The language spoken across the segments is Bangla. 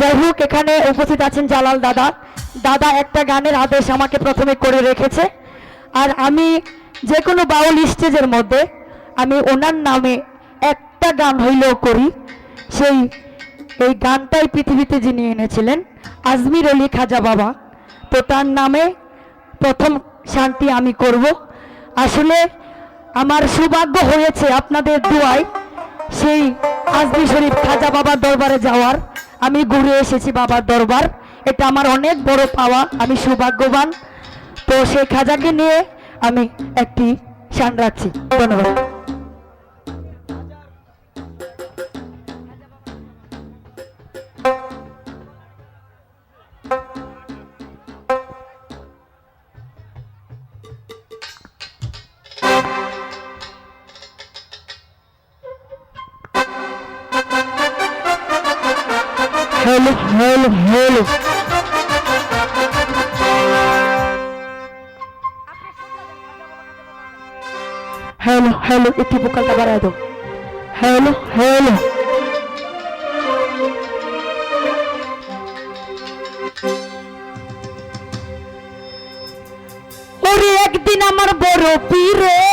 যাই হোক এখানে উপস্থিত আছেন জালাল দাদা। দাদা একটা গানের আদেশ আমাকে প্রথমে করে রেখেছে। আর আমি যে কোনো বাউল স্টেজের মধ্যে আমি ওনার নামে একটা গান হইলেও করি। সেই, এই গানটাই পৃথিবীতে যিনি এনেছিলেন, আজমির আলী খাজা বাবা। তো তার নামে প্রথম শান্তি আমি করব। আসলে আমার সৌভাগ্য হয়েছে আপনাদের দোয়ায় সেই আজমি শরীফ খাজা বাবার দরবারে যাওয়ার। আমি ঘুরে এসেছি বাবার দরবার। এটা আমার অনেক বড় পাওয়া, আমি সৌভাগ্যবান। তো সেই খাজাকে নিয়ে আমি একটি শান রাখছি। ধন্যবাদ। Hello hello hello hello hello একটু বোকালটা বাড়ায় দাও হ্যালো হ্যালো ওরে একদিন আমার বড় পীরে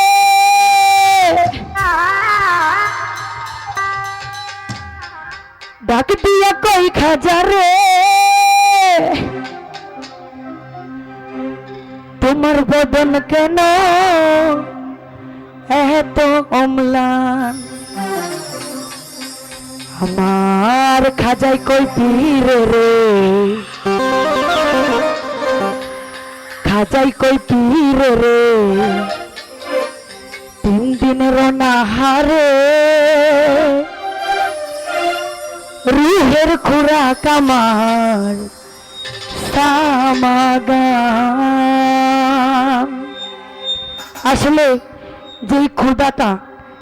খাজারে তোমার বদন কেন এত অম্লান আমার খাজাই কই পীরে রে? খাজাই কই পীরে রে? তিন দিনের হারে রুহের খুরাক আমার সামাগান আসলে যেই ক্ষুদাটা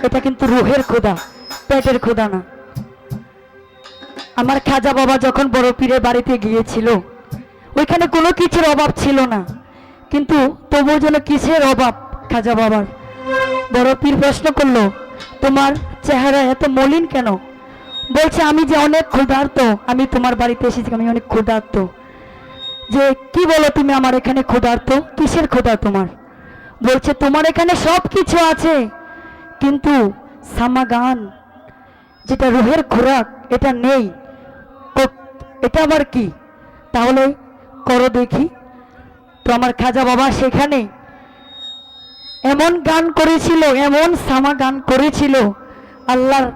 এটা কিন্তু রুহের ক্ষুদা পেটের ক্ষুদা না। আমার খাজা বাবা যখন বড় পীরের বাড়িতে গিয়েছিল, ওইখানে কোনো কিছুর অভাব ছিল না। কিন্তু তবুও যেন কিসের অভাব খাজা বাবার? বড় পীর প্রশ্ন করল, তোমার চেহারা এত মলিন কেন? বলছে, আমি যে অনেক ক্ষুধার্ত, আমি তোমার বাড়িতে এসেছি, আমি অনেক ক্ষুধার্ত। যে, কি বলো তুমি আমার এখানে ক্ষুধার্ত? কিসের ক্ষুধা তোমার? বলছে, তোমার এখানে সব কিছু আছে, কিন্তু সামাগান, যেটা রুহের খোরাক, এটা নেই। এটা আবার কি? তাহলে করো দেখি। তো আমার খাজা বাবা সেখানে এমন গান করেছিল, এমন সামা গান করেছিল, আল্লাহর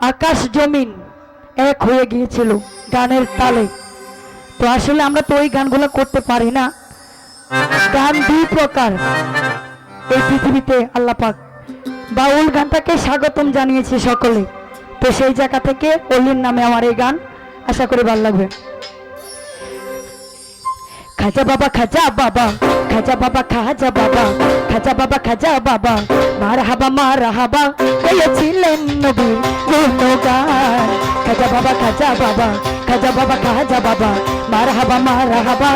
আকাশ জমিন এক হয়ে গিয়েছিল গানের তালে। তো আসলে আমরা তো ওই গানগুলো করতে পারি না। গান দুই প্রকার এই পৃথিবীতে আল্লাহ পাক বাউল গানটাকে স্বাগতম জানিয়েছে সকলে। তো সেই জায়গা থেকে অলির নামে আমার এই গান আশা করি ভালো লাগবে। খাজা বাবা খাজা বাবা খাজা বাবা খাজা বাবা খাজা বাবা খাজা বাবা। মার হাবা মার হাবা গেছিলেন নবী, গুণগান। খাজা বাবা খাজা বাবা খাজা বাবা খাজা বাবা মার হাবা মার হাবা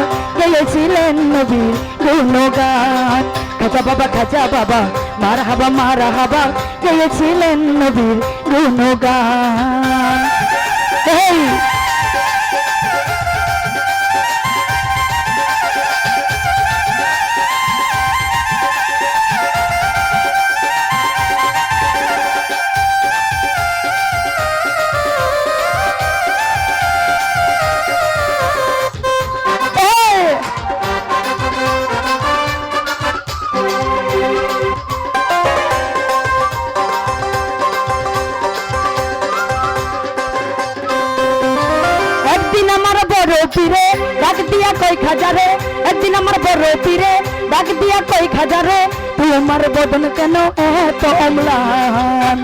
গেছিলেন নবী, গুণগান। খাজা বাবা খাজা বাবা মার হাবা মার হাবা গেছিলেন নবীর গুণগান। এই পীরে ডাক দিয়া কই খাজারে? একদিন আমার বড় পীরে ডাক দিয়া কই খাজারে? তুই আমার বদন কেন এত অম্লান?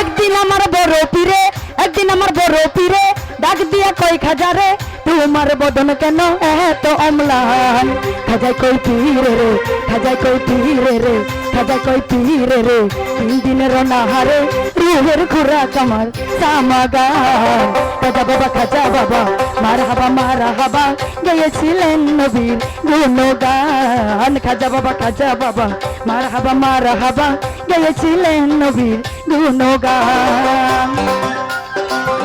একদিন আমার বড় পীরে, একদিন আমার বড় পীরে ডাক দিয়া কই খাজারে? তোমার বদন কেন এত অম্লান খাজাই কই পীরে রে, খাজাই কই পীরে রে, খাজাই কই পীরে রে তিন দিনের নাহারে রুহের খুরা কামার সামাগান খাজা বাবা খাজা, বাবা, মার হাবা মার হাবা, গেয়েছিলেন নবীর গুণগান খাজা, বাবা খাজা, বাবা, মার হাবা মার হাবা, গেয়েছিলেন নবীর গুণগান!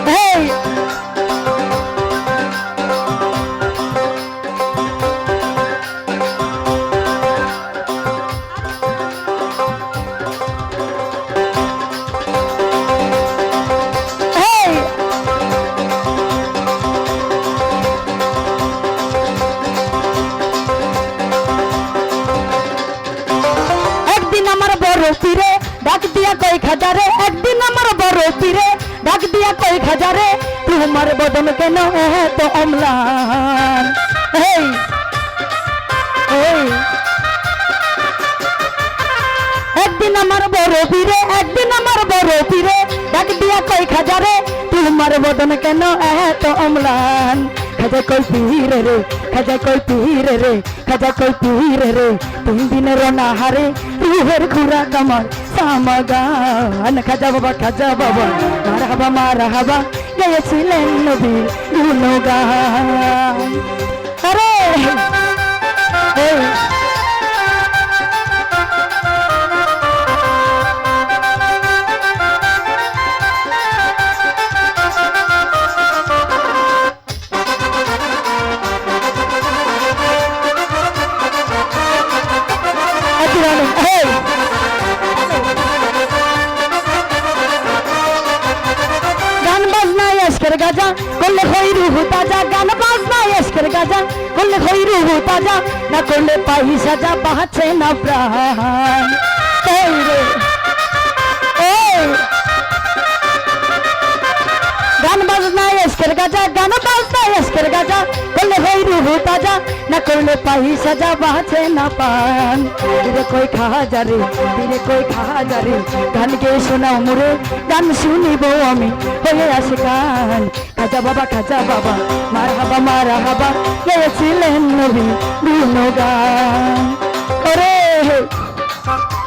Hey! পীরে ডাক দিয়া কই খাজারে, একদিন আমার বড় ডাক দিয়া কই খাজারে, তোমার বদন কেন এত অম্লান? এই একদিন আমার বড় পীরে একদিন আমার বড় পীরে ডাক দিয়া কই খাজারে, তোমার বদন কেন এত অম্লান? খাজা কই পীরে রে, খাজা কই পীরে রে, খাজা কই পীরে রে, তিন দিনের হারে রুহের খুরা কামার সামাগান। খাজা বাবা খাজা বাবা মার হাবা মার হাবা গেয়েছিলেন নবী গুণগান। এসকের গাজা, করলে হই রুহু তাজা, গান বাজনা এসকের গাজা, করলে হই রুহু তাজা, না করলে পাই সাজা, বাঁচে না প্রাণ। গান বাজনা এসকের গাজা, গান বাজনায় এসকের গাজা করলে হই রুহু তাজা না করলে পাই সাজা বাঁচে না পান দিলে কই খাজা রে দিলে কই খাজা রে গান গে শোনাও মোরে গান শুনিব আমি হয়ে আসে গান খাজা বাবা খাজা বাবা মার হাবা মার হাবা গেছিলেন নবী গুণগান ওরে Hey!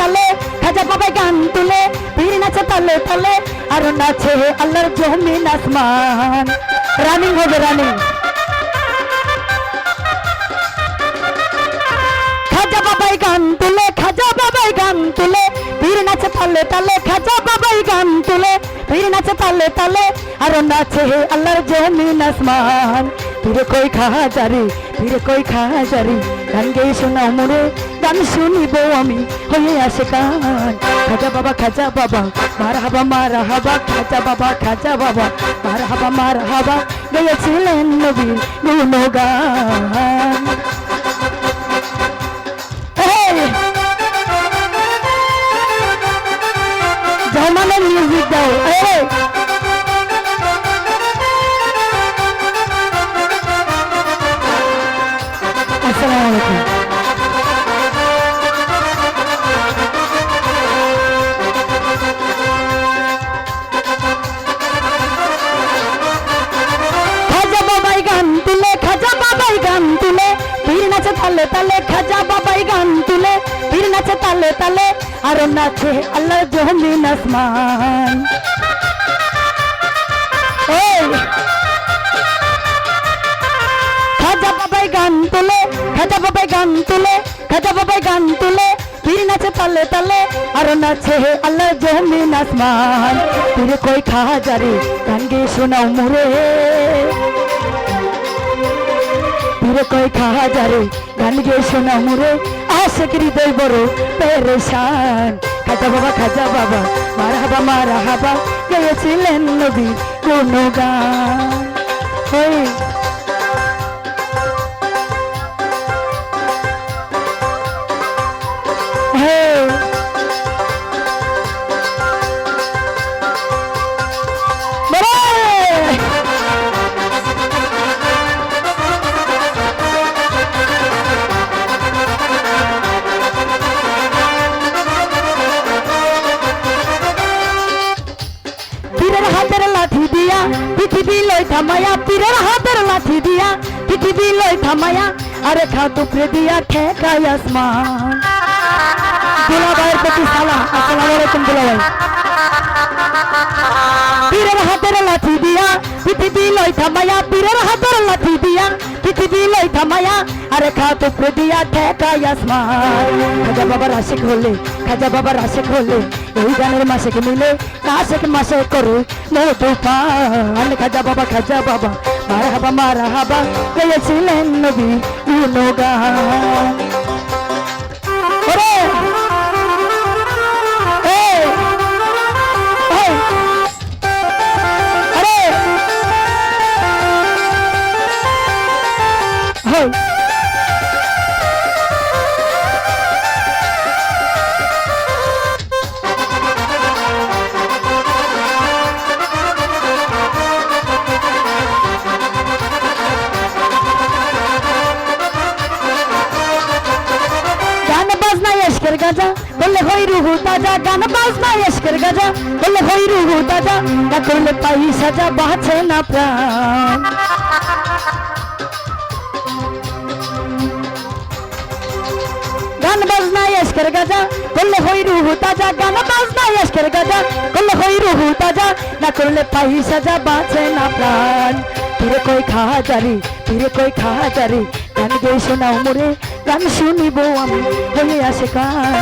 তালে খাজা বাবাই গান তুলে পীর নাচে তালে তালে, আর নাচে আল্লাহর জমিন আসমান। রানিং হবে, রানিং। খাজা বাবাই গান তুলে, খাজা বাবাই গান তুলে পীর নাচে তালে তালে, খাজা বাবাই গান তুলে পীর নাচে তালে তালে, আর নাচে আল্লাহর জমিন আসমান। পীরে কই খাজারি পীরে কই খাজারি? গান গেয়ে শোনাও মোরে গান শুনিব আমি, হয়ে আসে গান। খাজা বাবা খাজা বাবা মার হাবা মার হাবা খাজা বাবা খাজা বাবা মার হাবা মার হাবা গেয়েছিলেন নবীর গুণগান! জামানের মিউজিক দাও তালে তালে খাজা বাবাই গান তুলে পীর নাচে তালে তালে, আর নাচে আল্লাহ জমিন আসমান। খাজা বাবাই গান তুলে, খাজা বাবাই গান তুলে, খাজা বাবাই গান তুলে পীর নাচে তালে তালে, আর নাচে আল্লাহ জমিন আসমান। পীর কই খাজা রে, গান গে শোনাও মোরে। পীরে কই খাজা রে গান গে শোনাও মোরে আশেক হৃদয় বড় পেরেশান। খাজা বাবা খাজা বাবা মার হাবা মার হাবা গেয়েছিলেন নবী কোন গান। লাঠি দিয়া, পৃথিবী লই থামায়া, পীরের হাতের লাঠি দিয়া, পৃথিবী লই থামায়া, আরে খা টুকরে দিয়া ঠেকাই আসমান। দুলাভাইয়ের প্রতি সালাম। আসসালামু আলাইকুম, দুলাভাই। পীরের হাতের লাঠি দিয়া পৃথিবী লই থামায়া, পীরের হাতের লাঠি দিয়া পৃথিবী লই থামায়া, আরে খা টুকরে দিয়া ঠেকাই আসমান। খাজা বাবার আশিক হলে, খাজা বাবার আশিক হলে, এই গানের মাসে মিলে নাশেক মাসে করে মধু পান খাজা বাবা খাজা বাবা মারা হাবা মারা হাবা গেয়েছিলেন নবী গুণগান। ওরে! এসকের গাজা, বললে হই রুহু তাজা, গান বাজনা এসকের গাজা, বললে হই রুহু তাজা, না করলে পাই সাজা, বাঁচে না প্রাণ। গান বাজনা এসকের গাজা, বললে হই রুহু তাজা, গান বাজনা এসকের গাজা, বললে হই রুহু তাজা, না করলে পাই সাজা, বাঁচে না প্রাণ। ফিরে কই খাওয়া জারি ফিরে কই খাওয়া জারি গান গেয়ে শোনাও মোরে গান শুনিব আমি হয়ে আসে কান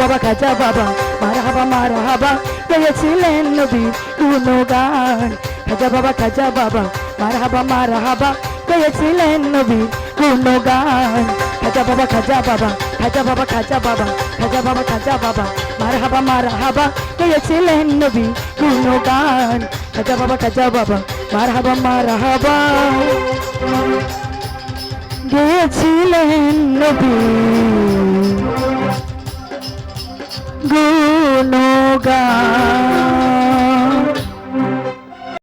বাবা খাজা বাবা মারা হাবা মারা হাবা গেয়েছিলেন নবী কোনো গান খাজা বাবা খাজা বাবা মারা হাবা মারা হাবা গেয়েছিলেন নবী কোনো গান খাজা বাবা খাজা বাবা খাজা বাবা খাজা বাবা খাজা বাবা খাজা বাবা মারা হাবা মারা হাবা গেয়েছিলেন নবী কোনো গান খাজা বাবা খাজা বাবা মারা হাবা মারা হাবা গেয়েছিলেন নবী। গুণগান।